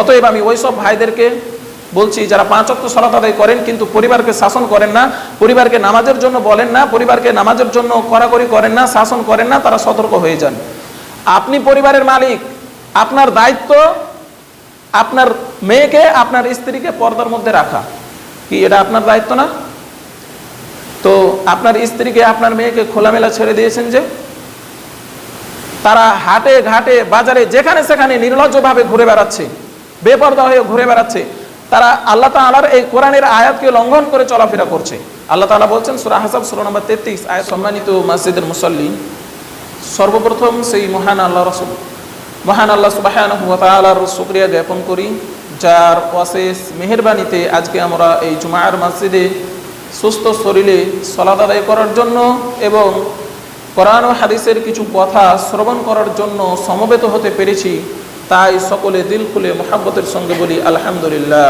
অতএব আমি ওই সব ভাইদেরকে বলছি, যারা পাঁচ অক্ট সলাত আদায় করেন কিন্তু পরিবারকে শাসন করেন না, পরিবারকে নামাজের জন্য বলেন না, পরিবারকে নামাজের জন্য কড়াকড়ি করেন না, শাসন করেন না, তারা সতর্ক হয়ে যান। আপনি পরিবারের মালিক, আপনার দায়িত্ব আপনার মেয়েকে, আপনার স্ত্রীকে পর্দার মধ্যে রাখা। কি এটা আপনার দায়িত্ব না? তো আপনার স্ত্রীকে, আপনার মেয়েকে খোলামেলা ছেড়ে দিয়েছেন যে, তারা হাটে ঘাটে, বাজারে, যেখানে সেখানে নির্লজ্জভাবে ঘুরে বেড়াচ্ছে। বেপর্দা হয়ে ঘুরে বেড়াচ্ছে। তারা আল্লাহ তালার এই কোরআনের আয়াতকে লঙ্ঘন করে চলাফেরা করছে। আল্লাহ তালা বলছেন, সুরা হাসাব, সুরা নম্বর তেত্রিশ, আয়াত সম্মানিত মসজিদের মুসল্লি। সর্বপ্রথম সেই মহান আল্লাহ রসুল, মহান আল্লাহ সুবাহর শুক্রিয়া জ্ঞাপন করি, যার অশেষ মেহরবানিতে আজকে আমরা এই জুমার মসজিদে সুস্থ শরীরে সলাদ আদায় করার জন্য এবং কোরআন ও হাদিসের কিছু কথা শ্রবণ করার জন্য সমবেত হতে পেরেছি। তাই সকলে দিল খুলে মোহাব্বতের সঙ্গে বলি, আলহামদুলিল্লাহ।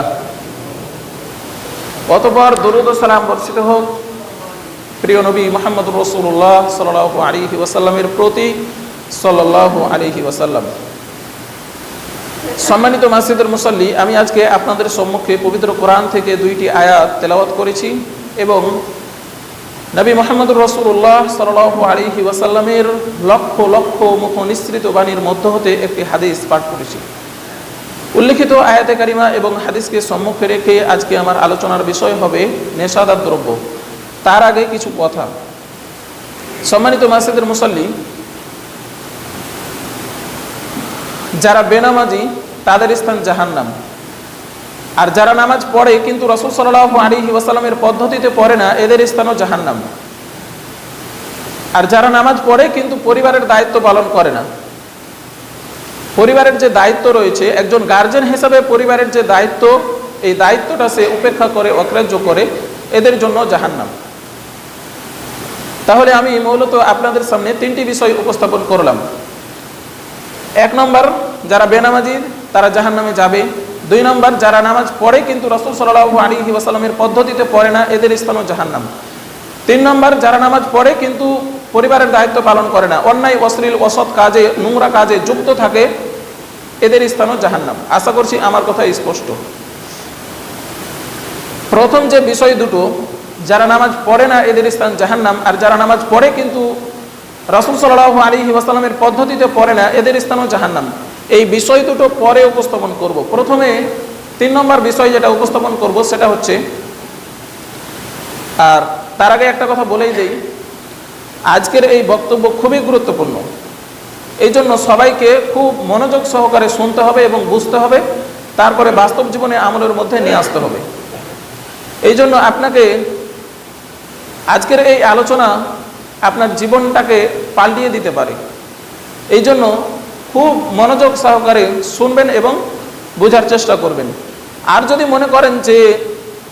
অতপর দরুদ সালাম বর্ষিত হোক। প্রিয় নবী মোহাম্মদ রসুল্লাহ সাল আলিহি ওয়াসাল্লামের প্রতি সাল্লাহ আলিহি ওয়াসাল্লাম। সম্মানিত মাসিদের মুসল্লি, আমি আজকে আপনাদের সম্মুখে পবিত্র কোরআন থেকে দুইটি আয়াত তেলাওয়াত করেছি এবং নবী মোহাম্মদুর রসুল্লাহ সাল আলিহি ওয়াসাল্লামের লক্ষ লক্ষ মুখ নিঃসৃত বাণীর মধ্য হতে একটি হাদিস পাঠ করেছি। উল্লিখিত আয়াতে কারিমা এবং হাদিসকে সম্মুখে রেখে আজকে আমার আলোচনার বিষয় হবে নেশাদার দ্রব্য। তার আগে কিছু কথা। সম্মানিত মাসিদের মুসল্লি, যারা বেনামাজি, তাদের স্থান জাহান্নাম। আর যারা নামাজ পড়ে কিন্তু রসুল সাল্লাহ আলী ওয়াসাল্লামের পদ্ধতিতে পড়ে না, এদের স্থানও জাহান্নাম। আর যারা নামাজ পড়ে কিন্তু পরিবারের দায়িত্ব পালন করে না। পরিবারের যে দায়িত্ব রয়েছে, একজন গার্জেন হিসাবে পরিবারের যে দায়িত্ব, এই দায়িত্বটা সে উপেক্ষা করে, অগ্রাহ্য করে, এদের জন্য জাহান্নাম। তাহলে আমি মূলত আপনাদের সামনে তিনটি বিষয় উপস্থাপন করলাম। এক নম্বর, যারা বেনামাজি, তারা জাহান নামে যাবে। দুই নম্বর, যারা নামাজ পড়ে কিন্তু রসুল সাল্লাহ আলী ওয়াসাল্লামের পদ্ধতিতে পড়ে না, এদের স্থানও জাহান্নাম। তিন নম্বর, যারা নামাজ পড়ে কিন্তু পরিবারের দায়িত্ব পালন করে না, অন্যায়, অশ্লীল, অসৎ কাজে, নোংরা কাজে যুক্ত থাকে, এদের স্থানও জাহান্নাম। আশা করছি আমার কথা স্পষ্ট। প্রথম যে বিষয় দুটো, যারা নামাজ পড়ে না, এদের স্থান জাহান্নাম, আর যারা নামাজ পড়ে কিন্তু রাসুল সাল্লাহ আলী ওয়াসাল্লামের পদ্ধতিতে পড়ে না, এদের স্থানও জাহান্নাম। এই বিষয় দুটো পরে উপস্থাপন করব। প্রথমে তিন নম্বর বিষয় যেটা উপস্থাপন করব, সেটা হচ্ছে, আর তার আগে একটা কথা বলেই দেই, আজকের এই বক্তব্য খুবই গুরুত্বপূর্ণ। এই জন্য সবাইকে খুব মনোযোগ সহকারে শুনতে হবে এবং বুঝতে হবে, তারপরে বাস্তব জীবনে আমলের মধ্যে নিয়ে আসতে হবে। এই জন্য আপনাকে আজকের এই আলোচনা আপনার জীবনটাকে পাল্টিয়ে দিতে পারে। এই জন্য খুব মনোযোগ সহকারে শুনবেন এবং বোঝার চেষ্টা করবেন। আর যদি মনে করেন যে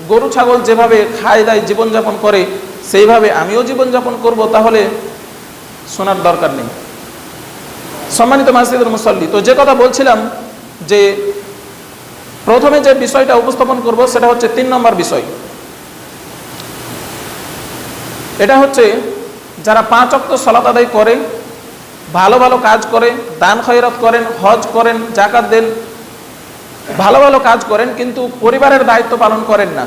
গরু, ছাগল যেভাবে খায় দায় জীবনযাপন করে, সেইভাবে আমিও জীবনযাপন করব, তাহলে শোনার দরকার নেই। সম্মানিত মাসিদুল মুসল্লি, তো যে কথা বলছিলাম যে প্রথমে যে বিষয়টা উপস্থাপন করব, সেটা হচ্ছে তিন নম্বর বিষয়। এটা হচ্ছে যারা পাঁচ অক্ত সলাত আদায় করে ভালো ভালো কাজ করে দান খয়রত করেন, হজ করেন, জাকাত দেন, ভালো ভালো কাজ করেন, কিন্তু পরিবারের দায়িত্ব পালন করেন না।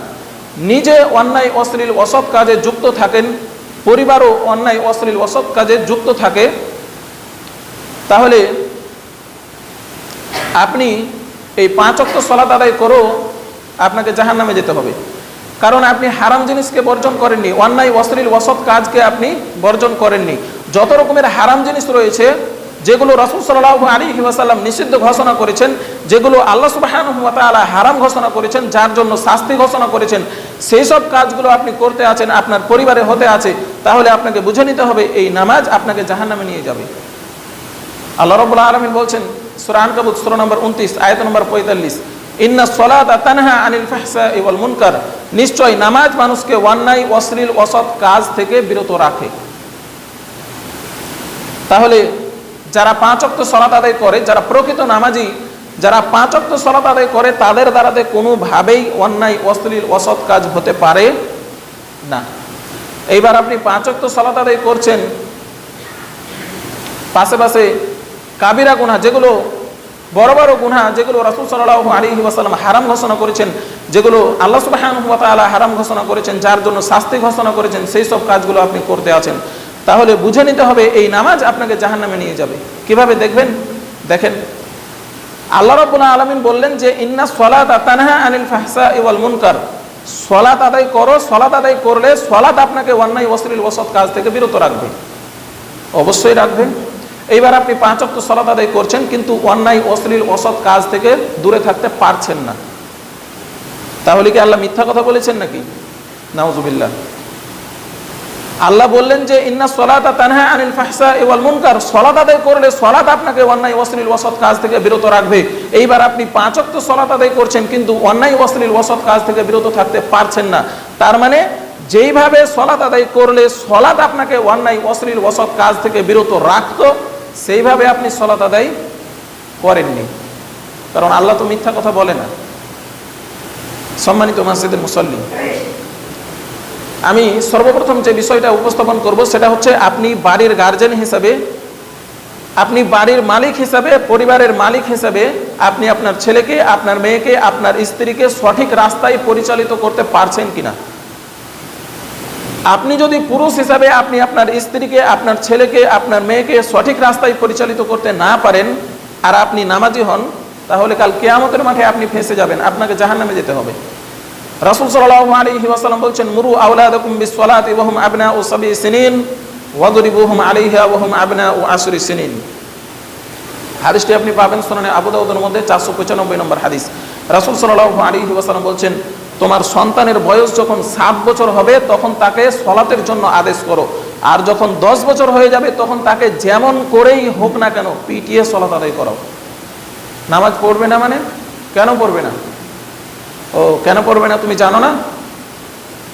নিজে অন্যায়, অশ্লীল, অসৎ কাজে যুক্ত থাকেন, পরিবারও অন্যায়, অশ্লীল, অসৎ কাজে যুক্ত থাকে। তাহলে আপনি এই পাঁচ অক্ত সলাত আদায় করেও আপনাকে জাহান নামে যেতে হবে। কারণ আপনি হারাম জিনিসকে বর্জন করেননি, অন্যায়, অশ্লীল, অসৎ কাজকে আপনি বর্জন করেননি। যত রকমের হারাম জিনিস রয়েছে, যেগুলো রসুল সাল্লাহ আলী ওয়াসাল্লাম নিষিদ্ধ ঘোষণা করেছেন, যেগুলো আল্লাহ সুবাহ হারাম ঘোষণা করেছেন, যার জন্য শাস্তি ঘোষণা করেছেন, সেই সব কাজগুলো আপনি করতে আছেন, আপনার পরিবারে হতে আছে, তাহলে আপনাকে বুঝে নিতে হবে এই নামাজ আপনাকে জাহান নামে নিয়ে যাবে। আল্লাহ রবুল্লা আলমিন বলছেন সুরান কাবুত সুর নম্বর উনত্রিশ, আয়ত নম্বর পঁয়তাল্লিশ, ইন্না সলাত তানহা আনিল ফাহসা ইওয়াল মুনকার নিশ্চয় নামাজ মানুষকে অন্যায় অশ্লীল অসৎ কাজ থেকে বিরত রাখে। তাহলে যারা পাঁচ অক্ত সলাত আদায় করে, যারা প্রকৃত নামাজি, যারা পাঁচ অক্ত সলাত আদায় করে, তাদের দ্বারাতে কোনোভাবেই অন্যায়, অশ্লীল, অসৎ কাজ হতে পারে না। এইবার আপনি পাঁচ অক্ত সলাত আদায় করছেন, পাশে পাশে কাবিরা গুণা যেগুলো বড় বড় গুনাহ, যেগুলো রাসূল সাল্লাল্লাহু আলাইহি ওয়াসাল্লাম হারাম ঘোষণা করেছেন, যেগুলো আল্লাহ তাআলা হারাম ঘোষণা করেছেন, যার জন্য শাস্তি ঘোষণা করেছেন, সেই সব কাজগুলো আপনি করতে আছেন। তাহলে বুঝে নিতে হবে এই নামাজ আপনাকে জাহান্নামে নিয়ে যাবে। কীভাবে দেখবেন? দেখেন, আল্লাহ রাব্বুল আলামিন বললেন যে, ইন্না সলাত তানহা আনিল ফাহসা ওয়াল মুনকার। সলাত আদায় করো, সলাত আদায় করলে সলাত আপনাকে অন্যায় অশ্লীল ওসৎ কাজ থেকে বিরত রাখবে। অবশ্যই রাখবে। এইবার আপনি পাঁচ অক্ট সলাত আদায় করছেন, কিন্তু অন্যায় অশ্লীল অসৎ কাজ থেকে দূরে থাকতে পারছেন না। তাহলে কি আল্লাহ মিথ্যা কথা বলেছেন নাকি? নাউজুবিল্লাহ। আল্লাহ বললেন যে, ইন্না সলাতা তানহা আনিল ফাহসা ওয়াল মুনকার। সলাত আদায় করলে সলাত আপনাকে অন্যায়, অশ্লীল ওসৎ কাজ থেকে বিরত রাখবে। এইবার আপনি পাঁচ অক্ট সলাত আদায় করছেন, কিন্তু অন্যায়, অশ্লীল ওসৎ কাজ থেকে বিরত থাকতে পারছেন না। তার মানে যেইভাবে সলাত আদায় করলে সলাত আপনাকে অন্যায়, অশ্লীল ওসৎ কাজ থেকে বিরত রাখতো, সেইভাবে আপনি সলাত আদায় করেননি। কারণ আল্লাহ তো মিথ্যা কথা বলে না। সম্মানিত মসজিদের মুসল্লি আমি সর্বপ্রথম যে বিষয়টা উপস্থাপন করব সেটা হচ্ছে আপনি বাড়ির গার্জেন হিসাবে, আপনি বাড়ির মালিক হিসাবে, পরিবারের মালিক হিসাবে আপনি আপনার ছেলেকে, আপনার মেয়েকে, আপনার স্ত্রীকে সঠিক রাস্তায় পরিচালিত করতে পারছেন কিনা? আপনি যদি পুরুষ হিসাবে আপনি আপনার স্ত্রীকে, আপনার ছেলেকে, আপনার মেয়েকে সঠিক রাস্তায় পরিচালিত করতে না পারেন আর আপনি নামাজি হন, তাহলে কাল কেয়ামতের মাঠে আপনি ফেঁসে যাবেন, আপনাকে জাহান্নামে যেতে হবে। রাসূল সাল্লাল্লাহু আলাইহি ওয়াসাল্লাম বলছেন, মুরু আওলাদাকুম বিসসালাতি ওয়া হুম আবনাউ সাবি সিনিন, ওয়াদরিবুহুম আলাইহা ওয়া হুম আবনাউ আশরি সিনিন। হাদিসটি আপনি পাবেন সুনানে আবু দাউদের মধ্যে 495 নম্বর হাদিস। রাসূল সাল্লাল্লাহু আলাইহি ওয়াসাল্লাম বলছেন, তোমার সন্তানের বয়স যখন সাত বছর হবে, তখন তাকে সলাতের জন্য আদেশ করো। আর যখন দশ বছর হয়ে যাবে, তখন তাকে যেমন করেই হোক না কেন পিটিএ সলাত আদায় করো। নামাজ পড়বে না মানে? কেন পড়বে না? ও কেন পড়বে না তুমি জানো না?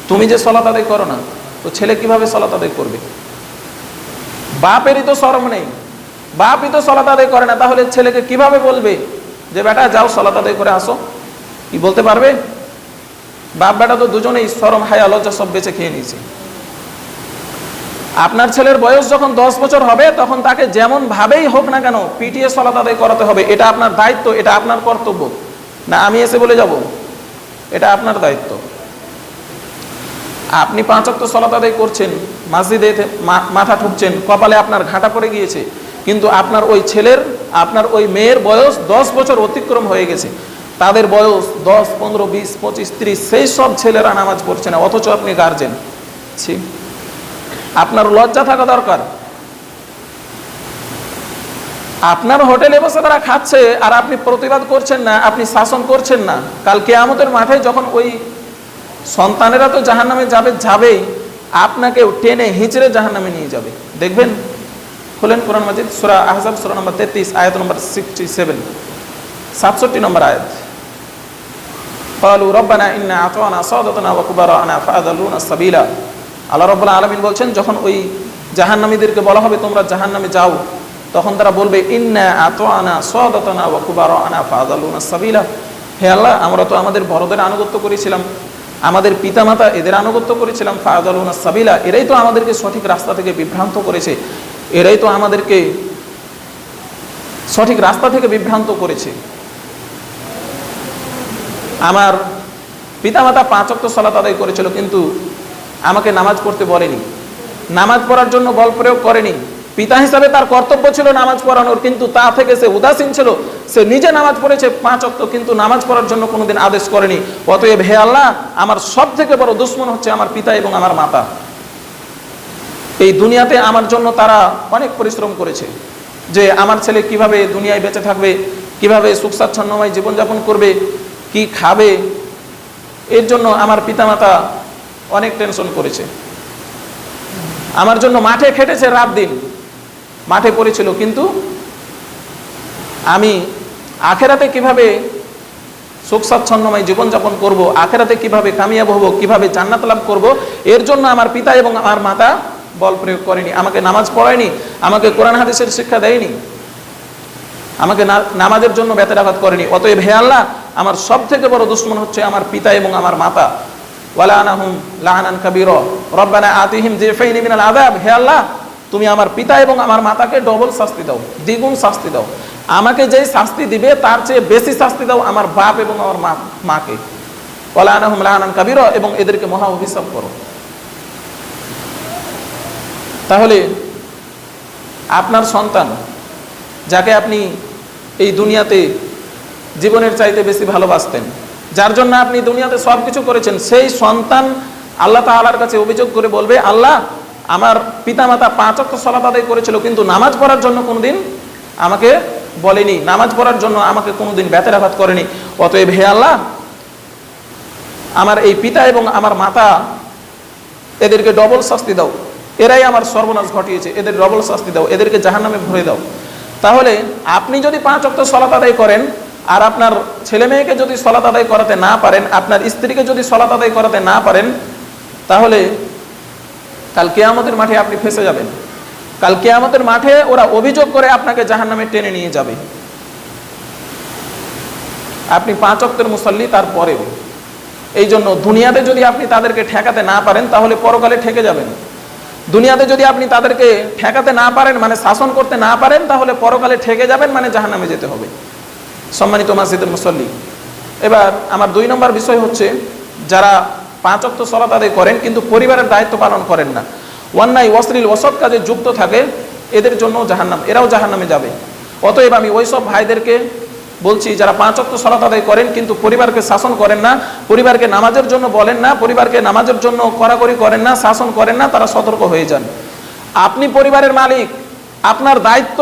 তুমি যে সলাত আদায় করো না, তো ছেলে কীভাবে সলাত আদায় করবে? বাপেরই তো শরম নেই। বাপই তো সলাত আদায় করে না, তাহলে ছেলেকে কীভাবে বলবে যে, বেটা, যাও সলাত আদায় করে আসো কি বলতে পারবে? বাপ বেটা তো দুজনেই শরম, হায়া, লজ্জা সব বেঁচে খেয়ে নিয়েছে। আপনার ছেলের বয়স যখন দশ বছর হবে, তখন তাকে যেমন ভাবেই হোক না কেন পিটিএ সলাত আদায় করাতে হবে। এটা আপনার দায়িত্ব, এটা আপনার কর্তব্য। না, আমি এসে বলে যাব এটা আপনার দায়িত্ব। আপনি পাঁচক্ত সলাত আদায় করছেন, মসজিদে মাথা ঠুকছেন, কপালে আপনার ঘাটা পড়ে গিয়েছে, কিন্তু আপনার ওই ছেলের, আপনার ওই মেয়ের বয়স দশ বছর অতিক্রম হয়ে গেছে। তাদের বয়স দশ, পনেরো, বিশ, পঁচিশ, ত্রিশ, সেই সব ছেলেরা নামাজ পড়ছে না, অথচ আপনি গার্জেন ছি। আপনার লজ্জা থাকা দরকার। আপনার হোটেলে বসে তারা খাচ্ছে আর আপনি প্রতিবাদ করছেন না আপনি শাসন করছেন না কাল কেয়ামতের মাঠে যখন ওই সন্তানেরা তো জাহান নামে যাবে যাবেই আপনাকে টেনে হিঁচড়ে জাহান নামে নিয়ে যাবে দেখবেন খুলেন কোরআন মাজিদ সুরা আহজাব সুরা নম্বর তেত্রিশ আয়াত নম্বর সিক্সটি সেভেন সাতষট্টি নম্বর আয়াত قالوا ربنا إنا أطعنا صادتنا وكبراءنا فأضلونا السبيلا আল্লাহ রব্বুল আলমিন বলছেন যখন ওই জাহান্নামীদেরকে বলা হবে তোমরা জাহান্নামে যাও তখন তারা বলবে, ইন্না আতোয়ানা সদাতনা ওয়া কুবারানা ফাদালুনা সাবিলা। হে আল্লাহ, আমরা তো আমাদের বড়দের আনুগত্য করেছিলাম, আমাদের পিতামাতা এদের আনুগত্য করেছিলাম ফাদালুনা সাবিলা। এরাই তো আমাদেরকে সঠিক রাস্তা থেকে বিভ্রান্ত করেছে, এরাই তো আমাদেরকে সঠিক রাস্তা থেকে বিভ্রান্ত করেছে। আমার পিতামাতা পাঁচ অক্ট সলাত আদায় করেছিল, কিন্তু আমাকে নামাজ পড়তে বলেনি। নামাজ পড়ার জন্য বল প্রয়োগ করেনি। পিতা হিসাবে তার কর্তব্য ছিল নামাজ পড়ানোর, কিন্তু তা থেকে সে উদাসীন ছিল। সে নিজে নামাজ পড়েছে, পাঁচ অক্ত কিন্তু নামাজ পড়ার জন্য কোনোদিন আদেশ করেনি। অতএব হে আল্লাহ, আমার সব থেকে বড় দুশ্মন হচ্ছে আমার পিতা এবং আমার মাতা। এই দুনিয়াতে আমার জন্য তারা অনেক পরিশ্রম করেছে। যে আমার ছেলে কীভাবে দুনিয়ায় বেঁচে থাকবে, কীভাবে সুখ স্বাচ্ছন্দ্যময় জীবনযাপন করবে, কি খাবে, এর জন্য আমার পিতামাতা অনেক টেনশন করেছে। আমার জন্য মাঠে খেটেছে রাত দিন। মাঠে পড়েছিল, কিন্তু আমি আখেরাতে কীভাবে সুখ স্বাচ্ছন্দ্যময় জীবনযাপন করব, আখেরাতে কীভাবে কামিয়াব হব, কীভাবে জান্নাত লাভ করব, এর জন্য আমার পিতা এবং আমার মাতা বল প্রয়োগ করেনি, আমাকে নামাজ পড়ায়নি, আমাকে কোরআন হাদিসের শিক্ষা দেয়নি, আমাকে নামাজের জন্য ব্যতিরাঘাত করেনি। অতএব হে আল্লাহ, আমার সব থেকে বড় দুশ্মন হচ্ছে আমার পিতা এবং আমার মাতা। ওয়ালানাহুম লাহানান কাবীর। রব্বানা আতিহিম জিফাইনি মিনাল আযাব। হে আল্লাহ তুমি আমার পিতা এবং আমার মাতাকে ডবল শাস্তি দাও, দ্বিগুণ শাস্তি দাও। আমাকে যেই শাস্তি দিবে, তার চেয়ে বেশি শাস্তি দাও আমার বাপ এবং আমার মা মাকে। লাহানান কাবির, এবং এদেরকে মহা অভিশাপ করো। তাহলে, আপনার সন্তান, যাকে আপনি এই দুনিয়াতে জীবনের চাইতে বেশি ভালোবাসতেন, যার জন্য আপনি দুনিয়াতে সব কিছু করেছেন, সেই সন্তান আল্লাহ তাআলার কাছে অভিযোগ করে বলবে, আল্লাহ আমার পিতামাতা পাঁচ অক্ট সলাত আদায় করেছিল, কিন্তু নামাজ পড়ার জন্য কোনোদিন আমাকে বলেনি। নামাজ পড়ার জন্য আমাকে কোনোদিন ব্যথারাঘাত করেনি। অতএব হে আল্লাহ, আমার এই পিতা এবং আমার মাতা এদেরকে ডবল শাস্তি দাও। এরাই আমার সর্বনাশ ঘটিয়েছে, এদের ডবল শাস্তি দাও, এদেরকে জাহান্নামে ভরে দাও। তাহলে আপনি যদি পাঁচ অক্ট সলাত আদায় করেন, আর আপনার ছেলে মেয়েকে যদি সলাত আদায় করাতে না পারেন, আপনার স্ত্রীকে যদি সলাত আদায় করাতে না পারেন, তাহলে কাল কেয়ামতের মাঠে আপনি ফেসে যাবেন। কাল কেয়ামতের মাঠে ওরা অভিযোগ করে আপনাকে জাহান্নামে টেনে নিয়ে যাবে। আপনি পাঁচ অক্টের মুসল্লি, তারপরেও। এই জন্য দুনিয়াতে যদি আপনি তাদেরকে ঠেকাতে না পারেন, তাহলে পরকালে ঠেকে যাবেন। দুনিয়াতে যদি আপনি তাদেরকে ঠেকাতে না পারেন মানে শাসন করতে না পারেন, তাহলে পরকালে ঠেকে যাবেন মানে জাহান্নামে যেতে হবে। সম্মানিত মাসিদের মুসল্লি, এবার আমার দুই নম্বর বিষয় হচ্ছে, যারা পাঁচ অক্ত সলাত আদায় করেন, কিন্তু পরিবারের দায়িত্ব পালন করেন না। অন্যায় অশ্লীল অসৎ কাজে যুক্ত থাকে, এদের জন্য জাহান্নাম, এরাও জাহান্নামে যাবে। অতএব আমি ওইসব ভাইদেরকে বলছি, যারা পাঁচ অক্ত সলাত আদায় করেন, কিন্তু পরিবারকে শাসন করেন না, পরিবারকে নামাজের জন্য বলেন না, পরিবারকে নামাজের জন্য কড়াকড়ি করেন না, শাসন করেন না, তারা সতর্ক হয়ে যান। আপনি পরিবারের মালিক, আপনার দায়িত্ব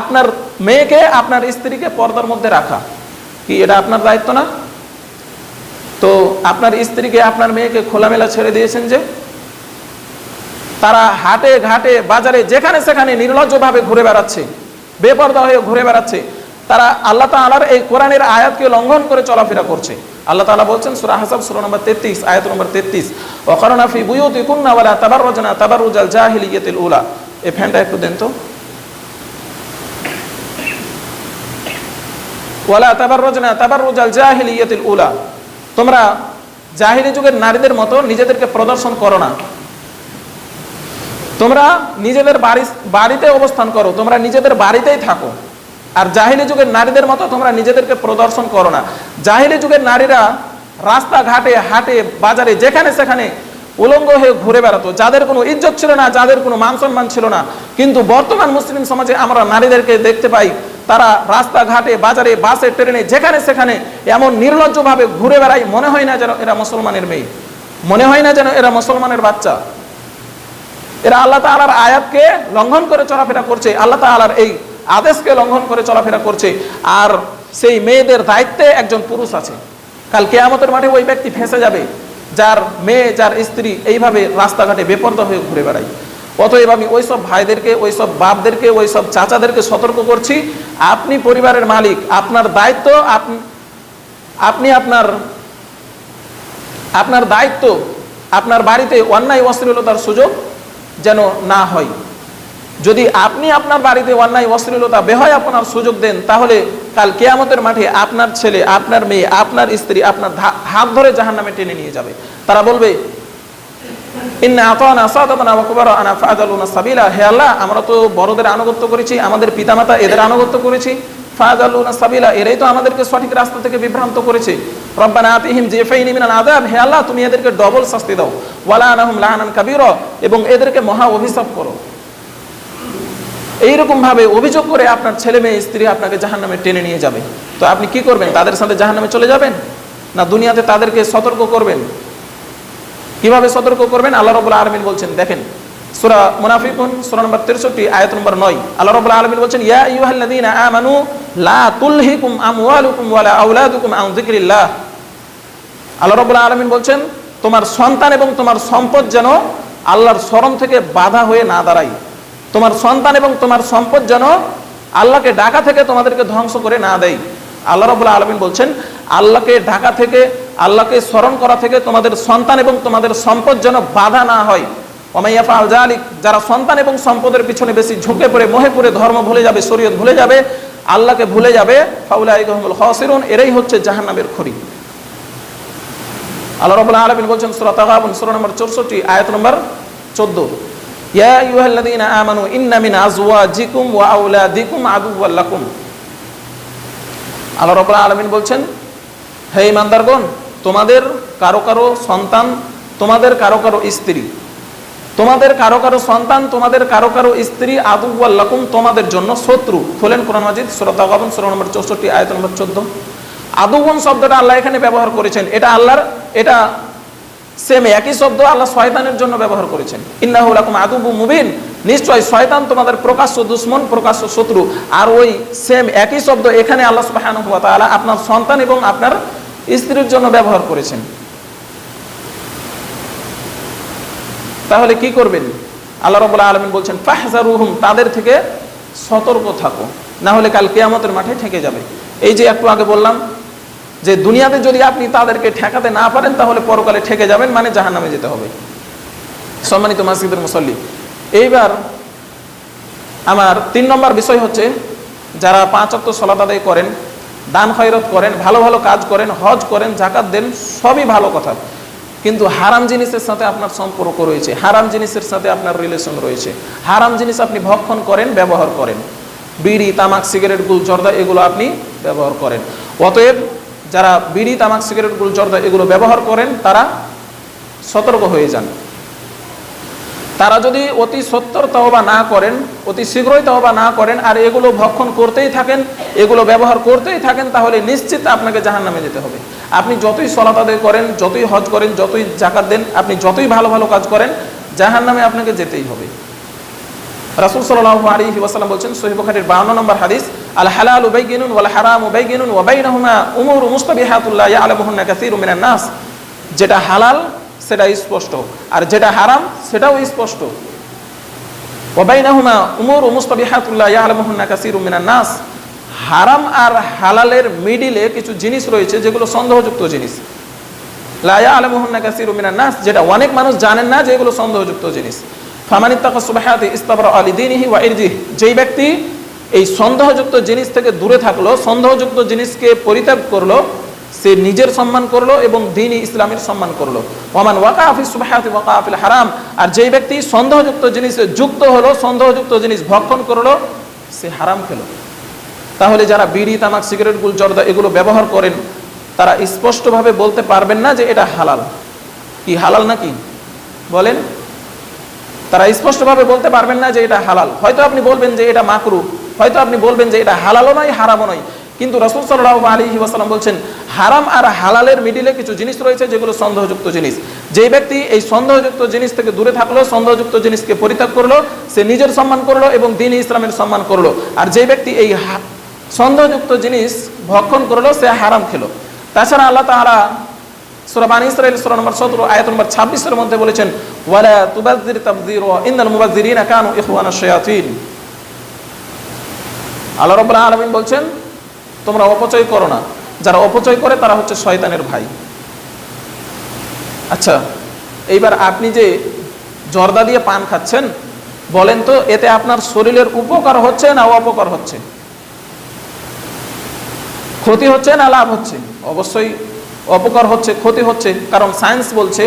আপনার মেয়েকে, আপনার স্ত্রীকে পর্দার মধ্যে রাখা। কি এটা আপনার দায়িত্ব না? তো আপনার স্ত্রীকে, আপনার মেয়েকে খোলামেলা ছেড়ে দিয়েছেন যে তারা হাটে ঘাটে, বাজারে, যেখানে সেখানে নির্লজ্জভাবে ঘুরে বেড়াচ্ছে, বেপর্দা হয়ে ঘুরে বেড়াচ্ছে, তারা আল্লাহ তাআলার এই কোরআনের আয়াতকে লঙ্ঘন করে চলাফেরা করছে। আল্লাহ তাআলা বলছেন সূরা হাসাব সূরা নম্বর 33 আয়াত নম্বর 33 ওয়া কারনা ফি বুয়ুতিকুন্না ওয়ালা তাবাররাজনা তাবাররুজাল জাহিলিয়াতিল উলা। এই ফ্যানটা একটু দেন তো। ওয়ালা তাবার রজনা তাবাররাজনা তাবাররুজাল জাহিলিয়াতিল উলা। তোমরা জাহিলি যুগের নারীদের মতো নিজেদেরকে প্রদর্শন করো না। তোমরা নিজেদের বাড়ি, বাড়িতে অবস্থান করো, তোমরা নিজেদের বাড়িতেই থাকো। আর জাহিলি যুগের নারীদের মতো তোমরা নিজেদেরকে প্রদর্শন করো না। জাহিলি যুগের নারীরা রাস্তাঘাটে, হাটে, বাজারে, যেখানে সেখানে উলঙ্গ হয়ে ঘুরে বেড়াতো। যাদের কোনো ইজ্জত ছিল না, যাদের কোনো মান সম্মান ছিল না। কিন্তু বর্তমান মুসলিম সমাজে আমরা নারীদেরকে দেখতে পাই তারা রাস্তাঘাটে, বাজারে, বাসে, ট্রেনে, যেখানে সেখানে এমন নির্লজ্জভাবে ঘুরে বেড়ায়, মনে হয় না যেন এরা মুসলমানের মেয়ে। মনে হয় না যেন এরা মুসলমানের বাচ্চা। এরা আল্লাহ তাআলার আয়াতকে লঙ্ঘন করে চলাফেরা করছে, আল্লাহ তাআলার এই আদেশকে লঙ্ঘন করে চলাফেরা করছে, আর সেই মেয়েদের দায়িত্বে একজন পুরুষ আছে। কাল কেয়ামতের মাঠে ওই ব্যক্তি ফেঁসে যাবে, যার মেয়ে, যার স্ত্রী এইভাবে রাস্তাঘাটে বেপর্দা হয়ে ঘুরে বেড়ায়। অতএব আমি ওইসব ভাইদেরকে ওই সব বাপদেরকে ওই সব চাচাদেরকে সতর্ক করছি। আপনি পরিবারের মালিক, আপনার দায়িত্ব আপনি আপনি আপনার আপনার দায়িত্ব, আপনার বাড়িতে অন্যায় অশ্লীলতার সুযোগ যেন না হয়। যদি আপনি আপনার বাড়িতে অন্যায় অশ্লীলতা, বেহয় আপনার সুযোগ দেন, তাহলে কাল কেয়ামতের মাঠে আপনার ছেলে, আপনার মেয়ে, আপনার স্ত্রী, আপনার হাত ধরে জাহান নামে টেনে নিয়ে যাবে। তারা বলবে আমরা তো বড়দের আনুগত্য করেছি, আমাদের পিতামাতা এদের আনুগত্য করেছি। এরাই তো আমাদেরকে সঠিক রাস্তা থেকে বিভ্রান্ত করেছে। হে আল্লাহ, তুমি এদেরকে ডবল শাস্তি দাও। এবং এদেরকে মহা অভিশাপ করো। এইরকম ভাবে অভিযোগ করে আপনার ছেলে মেয়ে, স্ত্রী আপনাকে জাহান্নামে টেনে নিয়ে যাবে। তো আপনি কি করবেন? তাদের সাথে জাহান্নামে চলে যাবেন? না দুনিয়াতে তাদেরকে সতর্ক করবেন? কীভাবে সতর্ক করবেন? আল্লাহ রবুল্লা আলমিন বলছেন, দেখেন, সুরা মুনাফিকুন, সুরা নম্বর তেরোষট্টি আয়াত নম্বর নয়। আল্লাহ রবুল্লা আলমিন বলছেন, ইয়া ইউহাল্লাযীনা আমানু লা তুলহিকুম আমওয়ালুকুম ওয়ালা আওলাদুকুম আন যিকরিল্লাহ। আল্লাহ রবুল্লা আলমিন বলছেন, তোমার সন্তান এবং তোমার সম্পদ যেন আল্লাহর স্মরণ থেকে বাধা হয়ে না দাঁড়ায়। তোমার সন্তান এবং তোমার সম্পদ যেন আল্লাহকে ডাকা থেকে তোমাদেরকে ধ্বংস করে না দেয়। আল্লাহ রবুল্লা আলমিন বলছেন, আল্লাহকে ঢাকা থেকে আল্লাহকে স্মরণ করা থেকে তোমাদের সন্তান এবং তোমাদের সম্পদ যেন বাধা না হয়। ওমাইয়াফা আল জালিক, যারা সন্তান এবং সম্পদের পিছনে বেশি ঝুঁকে পড়ে, মোহে পড়ে, ধর্ম ভুলে যাবে, শরীয়ত ভুলে যাবে, আল্লাহকে ভুলে যাবে ফাউলাইকুল হসিরুন এরাই হচ্ছে জাহান্নামের খড়ি। আল্লাহ রবুল্লা আলমিন বলছেন সুরা তাগাবুন, সুরা নম্বর চৌষট্টি, আয়াত নম্বর চোদ্দ। ইয়া আইয়ুহাল্লাযীনা আমানু, ইন্না মিন আজওয়াজিকুম ওয়া আওলাদিকুম আদুওয়াল লাকুম। আল্লাহ রাব্বুল আলামিন বলছেন, হে ইমানদারগণ তোমাদের কারও কারও সন্তান, তোমাদের কারও কারও স্ত্রী। তোমাদের কারও কারও সন্তান, তোমাদের কারও কারও স্ত্রী আদুওয়াল লাকুম, তোমাদের জন্য শত্রু। খোলেন কোরআন মাজিদ তাগাবুন সূরা নম্বর 64 আয়াত নম্বর 14 আদুবন শব্দটা আল্লাহ এখানে ব্যবহার করেছেন। এটা আল্লাহর, এটা সেম একই শব্দ আল্লাহ শয়তানের জন্য ব্যবহার করেছেন। ইন্নাহু লাকুম আদুবু মুবিন। নিশ্চয় শয়তান তোমাদের প্রকাশ্য দুশ্মন, প্রকাশ্য শত্রু। আর ওই সেম একই শব্দ এখানে আল্লাহ সুবহানাহু ওয়া আপনার সন্তান এবং আপনার স্ত্রীর জন্য ব্যবহার করেছেন। তাহলে কি করবেন? আল্লাহ রাব্বুল আলামিন বলছেন, ফাহজারুহুম, তাদের থেকে সতর্ক থাকো। না হলে কাল কিয়ামতের মাঠে ঠেকে যাবে। এই যে একটু আগে বললাম যে, দুনিয়াতে যদি আপনি তাদেরকে ঠেকাতে না পারেন, তাহলে পরকালে ঠেকে যাবেন মানে জাহান্নামে যেতে হবে। সম্মানিত মাসজিদের মুসল্লি, এইবার আমার তিন নম্বর বিষয় হচ্ছে, যারা পাঁচ অক্ট সলাত আদায় করেন দান খয়রত করেন, ভালো ভালো কাজ করেন, হজ করেন জাকাত দেন, সবই ভালো কথা। কিন্তু হারাম জিনিসের সাথে আপনার সম্পর্ক রয়েছে, হারাম জিনিসের সাথে আপনার রিলেশন রয়েছে। হারাম জিনিস আপনি ভক্ষণ করেন, ব্যবহার করেন। বিড়ি, তামাক, সিগারেট, গুল, জর্দা, এগুলো আপনি ব্যবহার করেন। অতএব যারা বিড়ি, তামাক, সিগারেট, গুল, জর্দা, এগুলো ব্যবহার করেন, তারা সতর্ক হয়ে যান। তারা যদি অতি সত্তর তহবা না করেন, অতি শীঘ্রই তহবা না করেন আর এগুলো ভক্ষণ করতেই থাকেন, এগুলো ব্যবহার করতেই থাকেন, তাহলে নিশ্চিত আপনাকে জাহান নামে যেতে হবে। আপনি যতই সলাত আদায় করেন, যতই হজ করেন, যতই জাকাত দেন, আপনি যতই ভালো ভালো কাজ করেন জাহান নামে আপনাকে যেতেই হবে। রাসুল সাল্লাহ আলী ওয়াসাল্লাম বলছেন বুখারীর 52 নম্বর হাদিস, আল হালাল উবাইগিনুন ওয়াল হারাম উবাইগিনুন ওয়া বাইনাহুমা উমুর মুস্তাবিহাতুল্লাহ ইয়ালামুহুন্না কাসীরুম মিনান নাস। যেটা হালাল সেটা স্পষ্ট। আর যেটা হারাম, সেটাও স্পষ্ট। ওয়া বাইনাহুমা উমুর মুস্তাবিহাতুল্লাহ ইয়ালামুহুন্না কাসীরুম মিনান নাস। হারাম আর হালালের মিডিলে কিছু জিনিস রয়েছে যেগুলো সন্দেহযুক্ত জিনিস। লা ইয়ালামুহুন্না কাসীরুম মিনান নাস, যেটা অনেক মানুষ জানেন না যে এগুলো সন্দেহযুক্ত জিনিস। ফামানিত্তাকা সুবহানাতি ইস্তাবরা আলি দীনিহি ওয়া ইরজিহ, যেই ব্যক্তি এই সন্দেহযুক্ত জিনিস থেকে দূরে থাকল, সন্দেহযুক্ত জিনিসকে পরিত্যাগ করল সে নিজের সম্মান করল এবং দিনই ইসলামের সম্মান করল। ওমান ওয়াকা আফিস সুবহাতি ওয়াকা আফিল হারাম। আর যেই ব্যক্তি সন্দেহযুক্ত জিনিসে যুক্ত হলো, সন্দেহযুক্ত জিনিস ভক্ষণ করল, সে হারাম খেলো। তাহলে যারা বিড়ি, তামাক সিগারেট গুল জর্দা এগুলো ব্যবহার করেন, তারা স্পষ্টভাবে বলতে পারবেন না যে এটা হালাল। কি হালাল নাকি? বলেন। তারা স্পষ্টভাবে বলতে পারবেন না যে এটা হালাল। হয়তো আপনি বলবেন যে এটা মাকরু, হয়তো আপনি বলবেন যে এটা হালালও নয়, হারামও নয়। কিন্তু রসুল সাল্লাহ আলী ওয়াসাল্লাম বলছেন, হারাম আর হালালের মিডিলে কিছু জিনিস রয়েছে যেগুলো সন্দেহযুক্ত জিনিস। যেই ব্যক্তি এই সন্দেহযুক্ত জিনিস থেকে দূরে থাকল, সন্দেহযুক্ত জিনিসকে পরিত্যাগ করল, সে নিজের সম্মান করল এবং দিন ইসলামের সম্মান করল। আর যে ব্যক্তি এই সন্দেহযুক্ত জিনিস ভক্ষণ করল, সে হারাম খেলো। তাছাড়া আল্লাহ তাহারা সূরা বানী ইসরাঈল, সূরা নম্বর 17 আয়াত নম্বর 26 এর মধ্যে বলেছেন, ওয়ালা তুবাযজির তাবযীরা ইন্নাল মুবাযজিরিনা কানু আল্লাহ রাব্বুল আলামিন বলছেন তোমরা অপচয় করো না। যারা অপচয় করে, তারা হচ্ছে শয়তানের ভাই। আচ্ছা এইবার আপনি যে জর্দা দিয়ে পান খাচ্ছেন, বলেন তো, এতে আপনার শরীরের উপকার হচ্ছে না অপকার হচ্ছে? ক্ষতি হচ্ছে না লাভ হচ্ছে? অবশ্যই অপকার হচ্ছে, ক্ষতি হচ্ছে। কারণ সায়েন্স বলছে,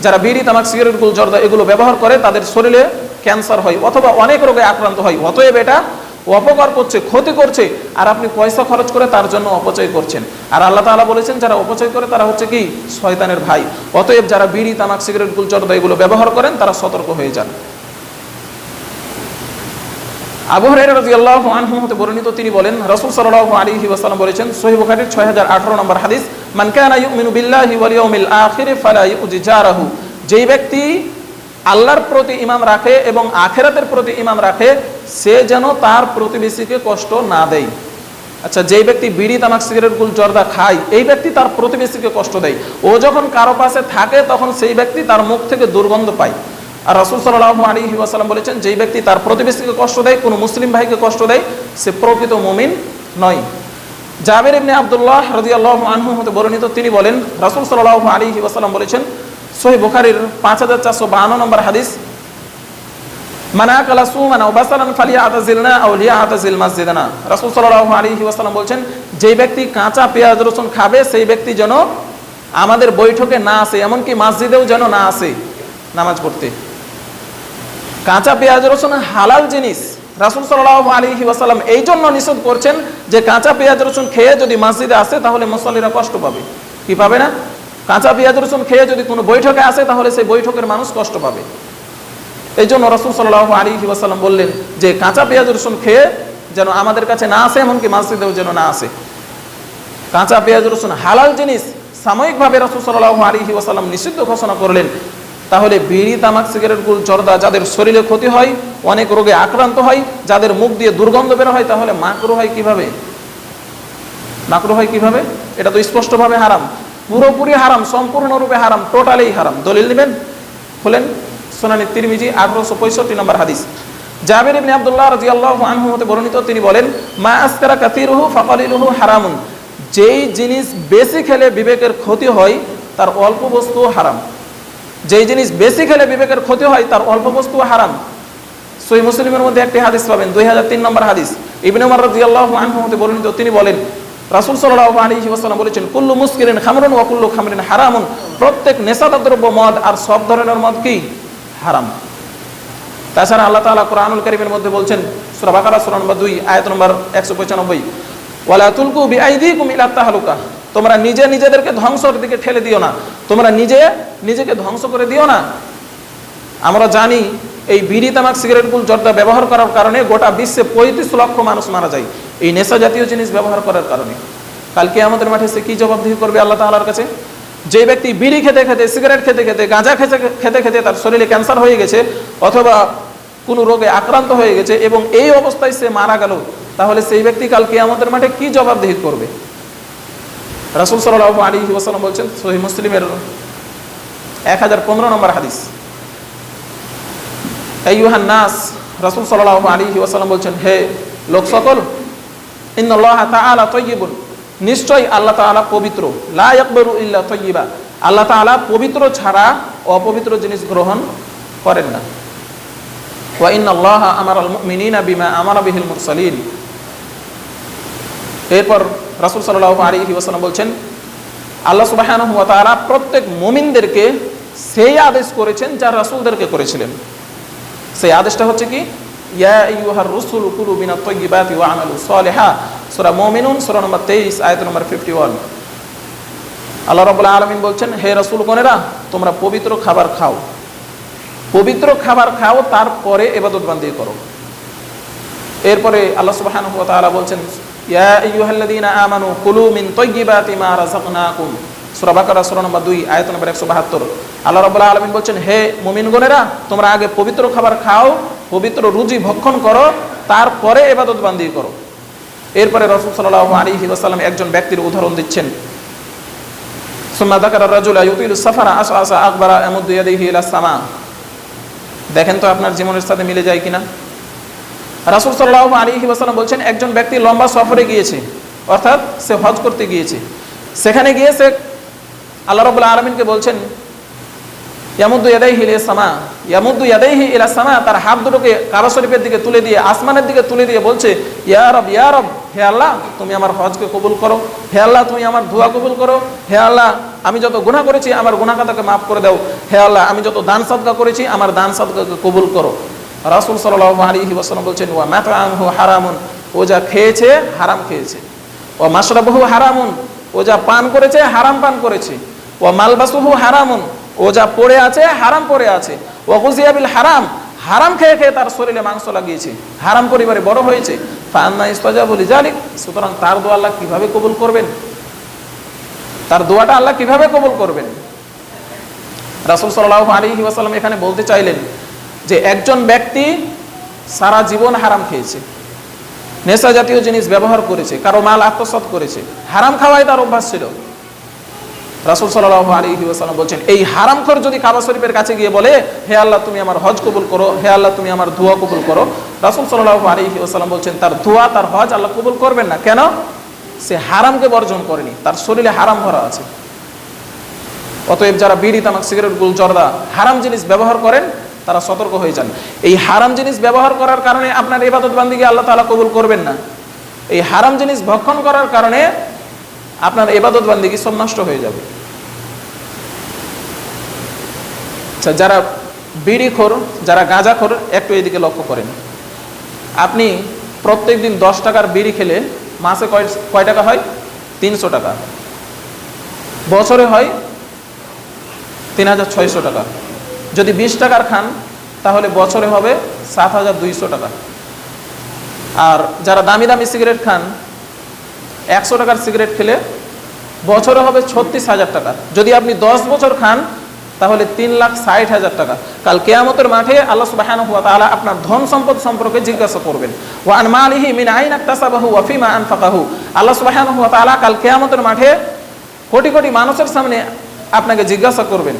যারা বিড়ি, তামাক, সিগারেট গুল জর্দা এগুলো ব্যবহার করে, তাদের শরীরে ক্যান্সার হয় অথবা অনেক রোগে আক্রান্ত হয়। অতএব এটা অপকার করছে, ক্ষতি করছে, আর আপনি পয়সা খরচ করে তার জন্য অপচয় করছেন। আর আল্লাহ তাআলা বলেছেন, যারা অপচয় করে তারা হচ্ছে কি? শয়তানের ভাই। অতএব যারা বিড়ি, তামাক, সিগারেট গুল জর্দা এগুলো ব্যবহার করেন, তারা সতর্ক হয়ে যান। আবু হুরায়রা রাদিয়াল্লাহু আনহু হতে বর্ণিত, তিনি বলেন, রাসূল সাল্লাল্লাহু আলাইহি ওয়াসাল্লাম বলেছেন, সহিহ বুখারীর 6018 নম্বর হাদিস কানা ইউমিনু বিল্লাহি ওয়াল ইয়াউমিল আখির ফালা ইউজি জারাহু। যেই ব্যক্তি আল্লাহর প্রতি ইমাম রাখে এবং আখেরাতের প্রতি ইমাম রাখে, সে যেন তার প্রতিবেশীকে কষ্ট না দেয়। আচ্ছা যেই ব্যক্তি বিড়ি, তামাক, সিগারেট, গুল, জর্দা খায়, এই ব্যক্তি তার প্রতিবেশীকে কষ্ট দেয়। ও যখন কারও পাশে থাকে, তখন সেই ব্যক্তি তার মুখ থেকে দুর্গন্ধ পায়। আর রসুল সাল্লাহ আলী ওয়াসাল্লাম বলেছেন, যেই ব্যক্তি তার প্রতিবেশীকে কষ্ট দেয়, কোনো মুসলিম ভাইকে কষ্ট দেয়, সে প্রকৃত মুমিন নয়। জাবের ইবনে আব্দুল্লাহ রাদিয়াল্লাহু আনহু হতে বর্ণিত, তিনি বলেন, রাসূল সাল্লাল্লাহু আলাইহি ওয়াসাল্লাম বলেছেন সহিহ বুখারীর 5452 নম্বর হাদিস মানা কালা সুমান আও বাসারান ফালিয়াতাজিলনা আও লিয়াতাজিল মাসজিদানা। রাসূল সাল্লাল্লাহু আলাইহি ওয়াসাল্লাম বলছেন, যেই ব্যক্তি কাঁচা পেঁয়াজ রসুন খাবে, সেই ব্যক্তি যেন আমাদের বৈঠকে না আসে, এমনকি মসজিদেও যেন না আসে নামাজ পড়তে। কাঁচা পেঁয়াজ রসুন হালাল জিনিস। রাসুল সাল্লাহ আলী ওয়াসাল্লাম এই জন্য নিষেধ করছেন যে, কাঁচা পেঁয়াজ রসুন খেয়ে যদি মসজিদে আসে, তাহলে মুসল্লিরা কষ্ট পাবে। কি পাবে না? কাঁচা পেঁয়াজ রসুন খেয়ে যদি কোনো বৈঠকে আসে, তাহলে সেই বৈঠকের মানুষ কষ্ট পাবে। এই জন্য রসুল সাল্লাহ আলী ওয়াসাল্লাম বললেন যে, কাঁচা পেঁয়াজ রসুন খেয়ে যেন আমাদের কাছে না আসে, এমনকি মসজিদেও যেন না আসে। কাঁচা পেঁয়াজ রসুন হালাল জিনিস, সাময়িকভাবে রসুল সাল্লাহ আলী ওয়াসাল্লাম নিষিদ্ধ ঘোষণা করলেন। তাহলে বিড়ি, তামাক, সিগারেট, গুল, জর্দা যাদের শরীরে ক্ষতি হয়, অনেক রোগে আক্রান্ত হয়, যাদের মুখ দিয়ে দুর্গন্ধ বের হয়, তাহলে মাকরু হয় কীভাবে? মাকরু হয় কীভাবে? এটা তো স্পষ্টভাবে হারাম। পুরোপুরি হারাম, সম্পূর্ণরূপে হারাম টোটালি হারাম। দলিল নেবেন খুলেন। সোনানি তিরমিজি, আঠারোশো পঁয়ষট্টি নম্বর হাদিস। জাবির ইবনে আব্দুল্লাহ রাদিয়াল্লাহু আনহু হতে বর্ণিত, তিনি বলেন, মা আসকারা কাসিরুহু ফাকালিলুহু হারামুন। যেই জিনিস বেশি খেলে বিবেকের ক্ষতি হয়, তার অল্প বস্তু হারাম। যেই জিনিস বেশি খেলে বিবেকের ক্ষতি হয়, তার অল্প বস্তু হারাম। সই মুসলিমের মধ্যে একটি হাদিস পাবেন, দুই হাজার তিন নম্বর হাদিস। ইবনে উমর রাদিয়াল্লাহু আনহু হতে বর্ণিত, তিনি বলেন রাসূল সাল্লাল্লাহু আলাইহি ওয়াসাল্লাম বলেছেন, কুল্লু মুসকিরিন খামরুন কুল্লু খামরিন হারামুন। প্রত্যেক নেশাদার দ্রব্য মদ আর সব ধরনের মদ কি? হারাম। তাছাড়া আল্লাহ তাআলা কোরআনুল কারীমের মধ্যে বলছেন, সূরা বাকারা, সূরা নম্বর 2 আয়াত নম্বর 195 ওয়ালা তুলকু বিআইদিকুম ইলা তাহলুকা। তোমরা নিজে নিজেদেরকে ধ্বংসের দিকে ঠেলে দিও না। তোমরা নিজে নিজেকে ধ্বংস করে দিও না। আমরা জানি এই বিড়ি, তামাক সিগারেট সিগারেটগুলো জর্দা ব্যবহার করার কারণে গোটা বিশ্বে পঁয়ত্রিশ লক্ষ মানুষ মারা যায় এই নেশা জাতীয় জিনিস ব্যবহার করার কারণে। কালকে আমাদের মাঠে সে কি জবাবদিহি করবে আল্লাহ তাআলার কাছে? যে ব্যক্তি বিড়ি খেতে খেতে, সিগারেট খেতে খেতে, গাঁজা খেতে খেতে খেতে তার শরীরে ক্যান্সার হয়ে গেছে অথবা কোনো রোগে আক্রান্ত হয়ে গেছে এবং এই অবস্থায় সে মারা গেল, তাহলে সেই ব্যক্তি কালকে আমাদের মাঠে কি জবাবদিহি করবে? রাসুল সাল্লাহ আলী ওয়াসাল্লাম বলছেন সহি মুসলিমের এক হাজার পনেরো নম্বর হাদিস। আইয়ুহান নাস রাসুল সাল্লাহ আলী ওয়াসাল্লাম বলছেন, হে লোক সকল ইন্নআল্লাহ তাআলা তৈয়িবুন নিশ্চয়ই আল্লাহ তাআলা পবিত্র। লা ইয়াকবারু ইল্লা তৈয়িবা আল্লাহ তাআলা পবিত্র ছাড়া অপবিত্র জিনিস গ্রহণ করেন না। ওয়া ইন্নাল্লাহা আমারাল মুমিনিনা বিমা আমারা বিহিল মুরসালিন। এরপর রাসূল সাল্লাল্লাহু আলাইহি ওয়াসাল্লাম বলছেন, আল্লাহ সুবহানাহু ওয়া তাআলা প্রত্যেক মুমিনদেরকে সেই আদেশ করেছেন যা রাসূলদেরকে করেছিলেন। সেই আদেশটা হচ্ছে কি? রুসুল আমালু সূরা নম্বর 23 আয়াত নম্বর 51 আল্লাহ রাব্বুল আলামিন বলছেন, হে রাসূলগণেরা তোমরা পবিত্র খাবার খাও। পবিত্র খাবার খাও, তারপরে ইবাদত বান্দি করো। এরপরে আল্লাহ বলছেন আমানু মিন সূরা বাকারা, সূরা নম্বর 2 আয়াত নম্বর 172 আল্লাহ রাব্বুল আলামিন বলছেন, হে মুমিনগণেরা, তোমরা আগে পবিত্র খাবার খাও, পবিত্র রুজি ভক্ষণ করো, তারপরে ইবাদত বান্দি করো। এরপরে রাসূল সাল্লাল্লাহু আলাইহি ওয়াসাল্লাম একজন ব্যক্তির উদাহরণ দিচ্ছেন। সুম্মা যাকারা রাজুলা ইউতিলু সাফারা আসআসা আকবারা ইয়ামুদ্দু ইয়াদাইহি সামা। দেখেন তো আপনার জীবনের সাথে মিলে যায় কিনা? রাসুল সাল্লাহ আলী ওয়াসাল্লাম বলছেন, একজন ব্যক্তি লম্বা সফরে গিয়েছে, অর্থাৎ সে হজ করতে গিয়েছে। সেখানে গিয়ে সে আল্লাহ রবুল্লা আলমিনকে বলছেন, ইয়ামুদ্দু ইয়াদাই হিলে সামা ইয়ামুদ্দু ইয়াদাই হি ইলা সামা তার হাত দুটোকে কাবা শরীফের দিকে তুলে দিয়ে, আসমানের দিকে তুলে দিয়ে বলছে, ইয়া রব, ইয়া হে আল্লাহ, তুমি আমার হজকে কবুল করো, হে আল্লাহ, তুমি আমার ধোয়া কবুল করো, হে আল্লাহ, আমি যত গুনাহ করেছি, আমার গুনাহ খাতাকে মাফ করে দাও, হে আল্লাহ, আমি যত দান সাদকা করেছি, আমার দান সাদকাকে কবুল করো। রাসুল সাল্লাহ আলী ওয়াসাল্লাম বলছেন, ওয়া মাতামহু হারামুন ও যা খেয়েছে, হারাম খেয়েছে। ও মাসরাবহু হারামুন ও যা পান করেছে, হারাম পান করেছে। ও মালবাসুহু হারামুন। ও যা পড়ে আছে, হারাম পড়ে আছে। ও গুজিয়াবিল হারাম। হারাম খেয়ে খেয়ে তার শরীরে মাংস লাগিয়েছে। হারাম পরিবারে বড় হয়েছে। ফান্না ইস্তাজা বলি জালিক সুতরাং তার দোয়া আল্লাহ কীভাবে কবুল করবেন? তার দোয়াটা আল্লাহ কীভাবে কবুল করবেন? রাসুল সাল্লাহ আলী ওয়াসাল্লাম এখানে বলতে চাইলেন যে, একজন ব্যক্তি সারা জীবন হারাম খেয়েছে। নেশা জাতীয় জিনিস ব্যবহার করেছে, কারও মাল আত্মসাত করেছে। হারাম খাওয়াই তার অভ্যাস ছিল। রাসুল সাল্লাহ আলী ওয়াসাল্লাম বলছেন, এই হারাম হারামখর যদি কাবা শরীফের কাছে গিয়ে বলে, হে আল্লাহ, তুমি আমার হজ কবুল করো, হে আল্লাহ, তুমি আমার ধোয়া কবুল করো, রাসুল সাল্লাহ আলী ওয়াসাল্লাম বলছেন, তার ধোয়া তার হজ আল্লাহ কবুল করবেন না। কেন? সে হারামকে বর্জন করেনি, তার শরীরে হারাম ভরা আছে। অতএব যারা বিড়ি, তামাক, সিগারেট, গুল, জর্দা হারাম জিনিস ব্যবহার করেন, তারা সতর্ক হয়ে যান। এই হারাম জিনিস ব্যবহার করার কারণে আপনার ইবাদত বান্দিকে আল্লাহ তালা কবুল করবেন না। এই হারাম জিনিস ভক্ষণ করার কারণে আপনার এবাদত বান্দিকে সব নষ্ট হয়ে যাবে। আচ্ছা যারা বিড়িখোর যারা গাঁজা গাঁজাখোর একটু এদিকে লক্ষ্য করেন। আপনি প্রত্যেক দিন দশ টাকার বিড়ি খেলে মাসে কয় কয় টাকা হয়? তিনশো টাকা। বছরে হয় তিন হাজার ছয়শো টাকা। যদি বিশ টাকার খান, তাহলে বছরে হবে সাত হাজার দুইশো টাকা। আর যারা দামি দামি সিগারেট খান একশো টাকার সিগারেট খেলে বছরে হবে ছত্রিশ হাজার টাকা। যদি আপনি দশ বছর খান, তাহলে তিন লাখ ষাট হাজার টাকা। কাল কেয়ামতের মাঠে আল্লাহ সুবাহান হুয়া তাআলা আপনার ধন সম্পদ সম্পর্কে জিজ্ঞাসা করবেন। ওয়ান মালিহি মিন আইন আক্তাসাবাহু ওয়া ফিমা আনফাকাহু। আল্লাহ সুবাহান হুয়া তাআলা কাল কেয়ামতের মাঠে কোটি কোটি মানুষের সামনে আপনাকে জিজ্ঞাসা করবেন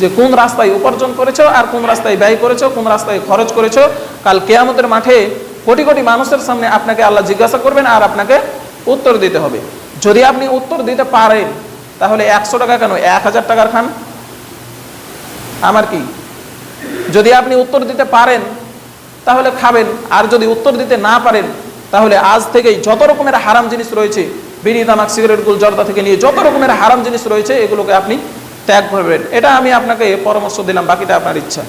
যে কোন রাস্তায় উপার্জন করেছ আর কোন রাস্তায় ব্যয় করেছ, কোন রাস্তায় খরচ করেছ। কাল কেয়ামতের মাঠে কোটি কোটি মানুষের সামনে আপনাকে আল্লাহ জিজ্ঞাসা করবেন আর আপনাকে উত্তর দিতে হবে। যদি আপনি উত্তর দিতে পারেন, তাহলে একশো টাকা কেন? এক হাজার টাকার খান। আমার কি? যদি আপনি উত্তর দিতে পারেন, তাহলে খাবেন। আর যদি উত্তর দিতে না পারেন, তাহলে আজ থেকেই যত রকমের হারাম জিনিস রয়েছে, বিড়ি, তামাক, সিগারেট, গুল, জর্দা থেকে নিয়ে যত রকমের হারাম জিনিস রয়েছে, এগুলোকে আপনি ত্যাগ করবেন। এটা আমি আপনাকে পরামর্শ দিলাম, বাকিটা আপনার ইচ্ছা।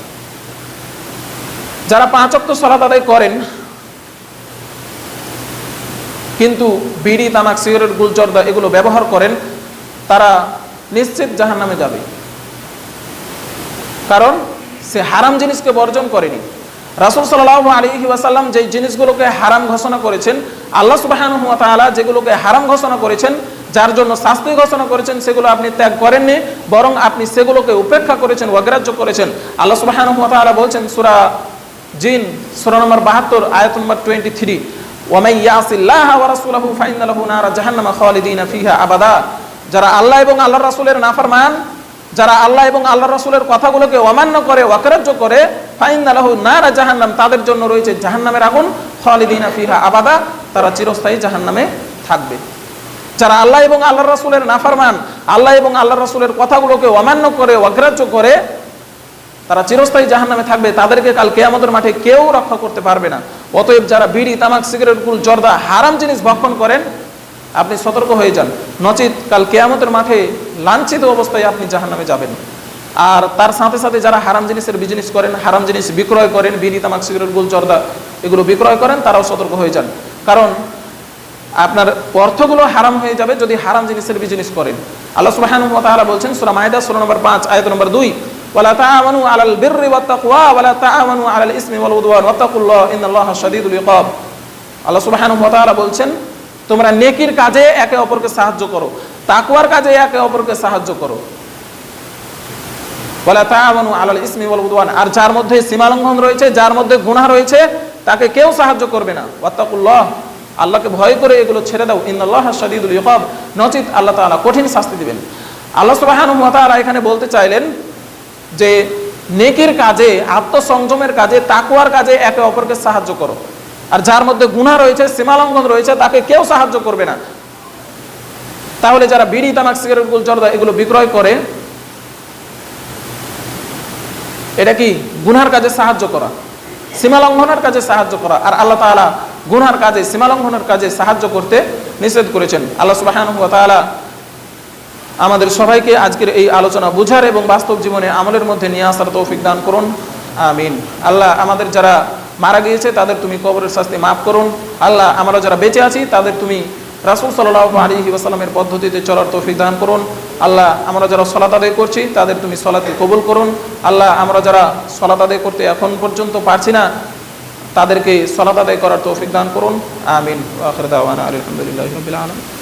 যারা পাঁচ অক্ত সলাত আদায় করেন কিন্তু বিড়ি, তামাক, সিগারেট গুল জর্দা এগুলো ব্যবহার করেন, তারা নিশ্চিত জাহান নামে যাবে। কারণ সে হারাম জিনিসকে বর্জন করেনি। রাসুল সাল্লাহ আলী ওয়াসাল্লাম যে জিনিসগুলোকে হারাম ঘোষণা করেছেন, আল্লাহ সুবাহান যেগুলোকে হারাম ঘোষণা করেছেন, যার জন্য শাস্তি ঘোষণা করেছেন, সেগুলো আপনি ত্যাগ করেননি, বরং আপনি সেগুলোকে উপেক্ষা করেছেন, অগ্রাহ্য করেছেন। আল্লাহ সুবাহান বলছেন, সুরা জিন, সুরা নম্বর বাহাত্তর, আয়াত নম্বর টোয়েন্টি থ্রি ওয়ামাই ইয়াসিল্লাহ ওয়া রাসূলহু ফাইন্নালাহু নারা জাহান্নামা খালিদিনা ফিহা আবাদা। যারা আল্লাহ এবং আল্লাহর রাসূলের নাফরমান, যারা আল্লাহ এবং আল্লাহ রাসূলের কথাগুলোকে অমান্য করে অগ্রাহ্য করে, ফাইন্নালাহু নারা জাহান্নাম, তাদের জন্য রয়েছে জাহান্নামের আগুন, খালিদিনা ফিহা আবাদা। তারা চিরস্থায়ী জাহান্নামে থাকবে। যারা আল্লাহ এবং আল্লাহ রাসূলের নাফরমান, আল্লাহ এবং আল্লাহ রাসূলের কথাগুলোকে অমান্য করে অগ্রাহ্য করে তারা চিরস্থায়ী জাহান নামে থাকবে, তাদেরকে কাল কেয়ামতের মাঠে কেউ রক্ষা করতে পারবে না। অতএব যারা বিড়ি, তামাক, সিগারেট, গুল, জর্দা, হারাম জিনিস ভক্ষণ করেন, আপনি সতর্ক হয়ে যান। নচিত কাল কেয়ামতের মাঠে লাঞ্ছিত অবস্থায় আপনি জাহান নামে যাবেন। আর তার সাথে সাথে যারা হারাম জিনিসের বিজনেস করেন, হারাম জিনিস বিক্রয় করেন, বিড়ি, তামাক, সিগারেট, গুল, জর্দা এগুলো বিক্রয় করেন, তারাও সতর্ক হয়ে যান। কারণ আপনার অর্থগুলো হারাম হয়ে যাবে যদি হারাম জিনিসের বিজনেস করেন। আল্লাহ সুবহানাহু ওয়া বলছেন, সূরা মাইদা সূরা নম্বর পাঁচ, আয়ত নম্বর 2 ওয়ালা তাআমানু আলাল বিররি ওয়াত তাকওয়া ওয়ালা তাআমানু আলাল ইসমি ওয়াল উদওয়ান ওয়াত্তাকুল্লাহ ইন্নাল্লাহা শাদীদুল ইকাব আল্লাহ সুবহানাহু ওয়া তাআলা বলছেন, তোমরা নেকির কাজে একে অপরকে সাহায্য করো, তাকওয়ার কাজে একে অপরকে সাহায্য করো। ওয়ালা তাআমানু আলাল ইসমি ওয়াল আর যার মধ্যে সীমালঙ্ঘন রয়েছে, যার মধ্যে গুনাহ রয়েছে, তাকে কেউ সাহায্য করবে না। ওয়াত্তাকুল্লাহ, আল্লাহকে ভয় করে এগুলো ছেড়ে দাও। ইন্নাল্লাহ শাদীদুল ইকাব নচিত আল্লাহ তাআলা কঠিন শাস্তি দিবেন। আল্লাহ সুবহানাহু ওয়া তাআলা এখানে বলতে চাইলেন যে নেকির কাজে, আত্মসংযমের কাজে তাকুয়ার কাজে একে অপরকে সাহায্য করো। আর যার মধ্যে গুনাহ রয়েছে, সীমালঙ্ঘন রয়েছে, তাকে কেউ সাহায্য করবে না। তাহলে যারা বিড়ি, তামাক, সিগারেট, গুল এগুলো বিক্রয় করে, এটা কি গুনার কাজে সাহায্য করা? সীমালঙ্ঘনের কাজে সাহায্য করা। আর আল্লাহ তাআলা গুনার কাজে, সীমালঙ্ঘনের কাজে সাহায্য করতে নিষেধ করেছেন। আল্লাহ সুবহানাহু ওয়া তাআলা আমাদের সবাইকে আজকের এই আলোচনা বুঝার এবং বাস্তব জীবনে আমলের মধ্যে নিয়ে আসার তৌফিক দান করুন। আমিন। আল্লাহ আমাদের যারা মারা গিয়েছে, তাদের তুমি কবরের শাস্তি মাফ করুন। আল্লাহ আমরা যারা বেঁচে আছি, তাদের তুমি রাসুল সাল্লাহ আলী ওয়াসাল্লামের পদ্ধতিতে চলার তৌফিক দান করুন। আল্লাহ আমরা যারা সলাত আদায় করছি, তাদের তুমি সলাতে কবুল করুন। আল্লাহ আমরা যারা সলাত আদায় করতে এখন পর্যন্ত পারছি না, তাদেরকে সলাত আদায় করার তৌফিক দান করুন। আমিন। আলহামদুলিল্লাহ